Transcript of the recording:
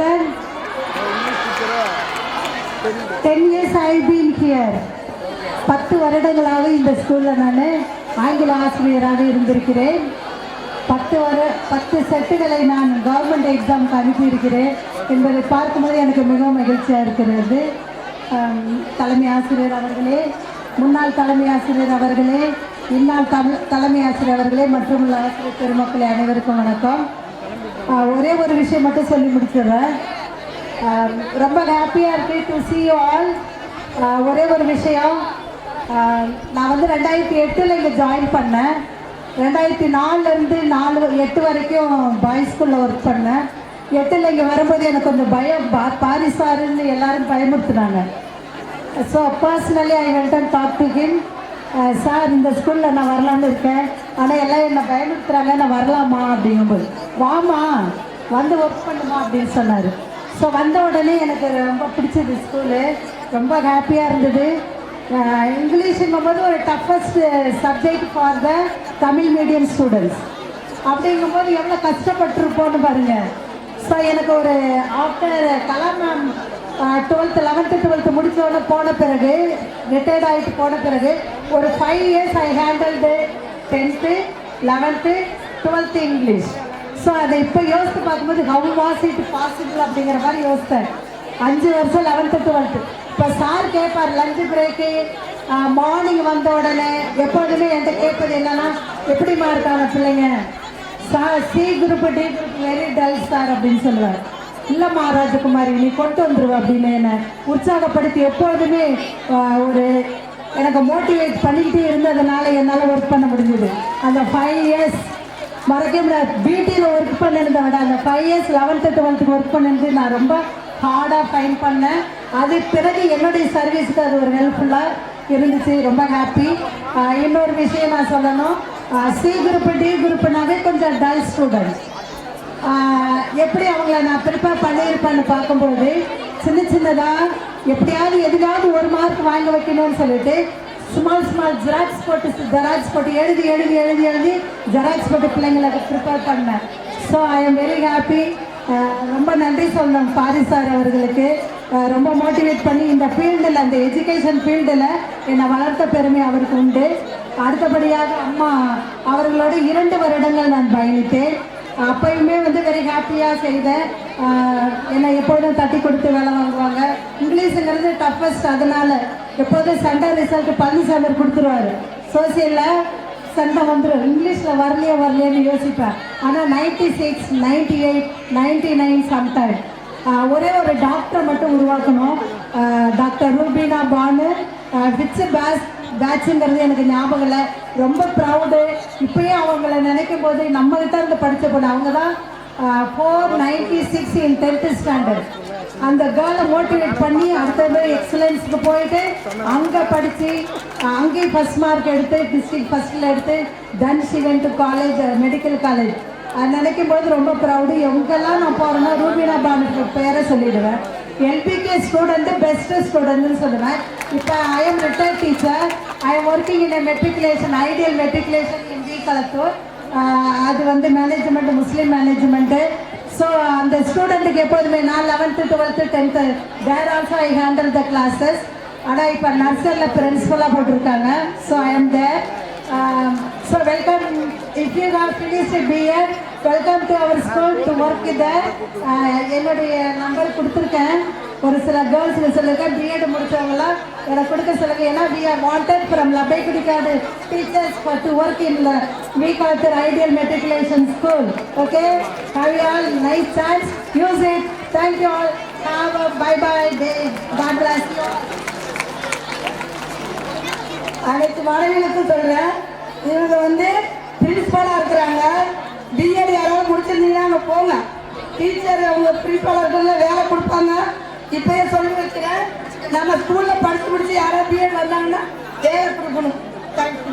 children? 10 years I've been here. பத்து வருடங்களாக இந்த ஸ்கூலில் நான் ஆங்கில ஆசிரியராக இருந்திருக்கிறேன் பத்து வர பத்து செட்டுகளை நான் கவர்மெண்ட் எக்ஸாமுக்கு அனுப்பியிருக்கிறேன் என்பதை பார்க்கும்போது எனக்கு மிகவும் மகிழ்ச்சியாக இருக்கிறது தலைமை ஆசிரியர் அவர்களே முன்னாள் தலைமை ஆசிரியர் அவர்களே இந்நாள் தமிழ் தலைமை ஆசிரியர் அவர்களே மற்றும் உள்ள ஆசிரியர் பெருமக்களே அனைவருக்கும் வணக்கம் ஒரே ஒரு விஷயம் மட்டும் சொல்லி முடிச்சிடுறேன். ரொம்ப ஹாப்பியாக இருக்குது டு சி யூ ஆல் ஒரே ஒரு விஷயம். நான் வந்து ரெண்டாயிரத்தி எட்டில் இங்கே ஜாயின் பண்ணேன். ரெண்டாயிரத்தி நாலுலேருந்து நாலு எட்டு வரைக்கும் பாய்ஸ் ஸ்கூலில் ஒர்க் பண்ணேன். எட்டில் இங்கே வரும்போது எனக்கு கொஞ்சம் பயம். பா பாரி சாருன்னு எல்லாரும் பயமுறுத்துனாங்க. So personally I went and talk to him sir இந்த ஸ்கூலில் நான் வரலான்னு இருக்கேன். ஆனால் எல்லாம் என்னை பயமுறுத்துறாங்க நான் வரலாமா அப்படிங்கும்போது வாமா வந்து ஒர்க் பண்ணுமா அப்படின்னு சொன்னார். ஸோ வந்த உடனே எனக்கு ரொம்ப பிடிச்சது ஸ்கூலு ரொம்ப ஹாப்பியாக இருந்தது. இங்கிலீஷுங்கும் போது ஒரு toughest subject for the Tamil medium students அப்படிங்கும்போது எவ்வளோ கஷ்டப்பட்டுருப்போன்னு பாருங்கள் ஸோ எனக்கு ஒரு after Kalam ma'am twelfth eleventh twelfth முடிச்சோடனே போன பிறகு ரிட்டையர்ட் ஆகிட்டு போன பிறகு ஒரு five years I handled tenth eleventh twelfth English so அதை இப்போ யோசித்து பார்க்கும்போது ஹவு வாஸ் இட் பாசிபிள் அப்படிங்கிற மாதிரி யோசித்தேன். அஞ்சு வருஷம் லெவன்த்து டுவெல்த்து இப்போ சார் கேட்பார் லஞ்சு பிரேக்கு மார்னிங் வந்த உடனே எப்போதுமே என்கிட்ட கேட்பது என்னன்னா எப்படிம்மா இருக்காங்க பிள்ளைங்க? Sir C group D group very dull sir அப்படின்னு சொல்லுவார். இல்லைம்மா ராஜகுமாரி நீ கொண்டு வந்துருவ அப்படின்னு என்னை உற்சாகப்படுத்தி எப்பொழுதுமே ஒரு எனக்கு மோட்டிவேட் பண்ணிக்கிட்டே இருந்ததுனால என்னால் ஒர்க் பண்ண முடிஞ்சது. அந்த ஃபைவ் இயர்ஸ் மறக்க முடியாது. பிடியில் ஒர்க் பண்ணிருந்த விட. அந்த ஃபைவ் இயர்ஸ் லெவன்த்து டுவெல்த்துக்கு ஒர்க் பண்ணிருந்து நான் ரொம்ப ஹார்டாக ஃபைன் பண்ணேன். அது பிறகு என்னுடைய சர்வீஸ்க்கு அது ஒரு ஹெல்ப்ஃபுல்லாக இருந்துச்சு. ரொம்ப ஹாப்பி இன்னொரு விஷயம் நான் சொல்லணும். சி குரூப் டி குரூப்னாவே கொஞ்சம் டல் ஸ்டூடெண்ட்ஸ் எப்படி அவங்கள நான் ப்ரிப்பேர் பண்ணியிருப்பேன்னு பார்க்கும்போது சின்ன சின்னதாக எப்படியாவது எதுக்காவது ஒரு மார்க் வாங்க வைக்கணும்னு சொல்லிட்டு ஸ்மால் ஸ்மால் ஜெராக்ஸ் போட்டு ஜெராக்ஸ் போட்டு எழுதி எழுதி எழுதி எழுதி ஜெராக்ஸ் போட்டு பிள்ளைங்களுக்கு ப்ரிப்பேர் பண்ணேன். So I am very happy ரொம்ப நன்றி சொல்லணும் பாரி சார் அவர்களுக்கு. ரொம்ப மோட்டிவேட் பண்ணி இந்த ஃபீல்டில் அந்த எஜுகேஷன் ஃபீல்டில் என்னை வளர்த்த பெருமை அவருக்கு உண்டு. அடுத்தபடியாக அம்மா அவர்களோட இரண்டு வருடங்கள் நான் பயணித்தேன். அப்பயுமே வந்து வெரி ஹாப்பியாக செய்தேன் என்னை எப்பொழுதும் தட்டி கொடுத்து வேலை வாங்குவாங்க. இங்கிலீஷுங்கிறது டஃபஸ்ட் அதனால எப்போதும் சண்டை ரிசல்ட் பழனிசாமி கொடுத்துருவாரு. சோசியலில் சண்டை வந்துடும் இங்கிலீஷில் வரலையே வரலையேன்னு யோசிப்பேன். ஆனால் ninety six ninety eight ninety nine sometime ஒரே ஒரு டாக்டரை மட்டும் உருவாக்கணும். Doctor Rubina Banu which best பேட்சுங்கிறது எனக்கு ஞாபகம் இல்லை. ரொம்ப ப்ரௌடு இப்பயே அவங்கள நினைக்கும் போது நம்ம கிட்ட இருந்து படித்த பொண்ணு. அவங்க தான் four ninety six in tenth standard அந்த கேர்ளை மோட்டிவேட் பண்ணி அடுத்தது எக்ஸலன்ஸுக்கு போயிட்டு அங்கே படித்து அங்கேயும் ஃபஸ்ட் மார்க் எடுத்து டிஸ்ட்ரிக்ட் ஃபஸ்ட்டில் எடுத்து தன் ஷி காலேஜ் மெடிக்கல் காலேஜ் நினைக்கும் போது ரொம்ப ப்ரௌடு எங்கெல்லாம் நான் போகிறேன்னா ரூபினா பானுக்கு பேரை சொல்லிடுவேன். எல்பிகே ஸ்டூடெண்ட்டு பெஸ்ட் ஸ்டூடெண்ட்னு சொல்லுவேன். இப்போ I am retired teacher I am working in matriculation ideal matriculation in V Kalathur அது வந்து மேனேஜ்மெண்ட் முஸ்லீம் மேனேஜ்மெண்ட்டு ஸோ அந்த ஸ்டூடெண்ட்டுக்கு எப்போதுமே நான் eleventh twelfth tenth there also I handle the classes ஆனால் இப்போ நர்சரியில் பிரின்ஸ்பலாக போட்டிருக்காங்க. So I am there so welcome if you have finished beer, welcome to our school to work there. என்னுடைய நம்பர் கொடுத்துருக்கேன். ஒரு சில கேர்ள்ஸ் சொல்லியிருக்கேன் பிஎட் முடிச்சவங்களாம் எனக்கு கொடுக்க சொல்லுங்க. ஏன்னா we are wanted from Labbaikudikadu teachers for to work in V Kalathur ideal matriculation school okay how you all nice chance use it thank you all have a bye bye day god bless you அனைத்து மாணவிகளுக்கும் சொல்றேன். இவங்க வந்து பிரின்சிபாலா இருக்கிறாங்க. BEd யாராவது முடிச்சிருந்தீங்கன்னா அங்கே போங்க. Teacher அவங்க பிரின்சிபாலா வேலை கொடுப்பாங்க. இப்பயே சொல்லி வச்சுக்கிறேன். நம்ம ஸ்கூல்ல படிச்சு முடிச்சு யாராவது பிஎட் வந்தாங்கன்னா வேலை கொடுக்கணும். தேங்க்யூ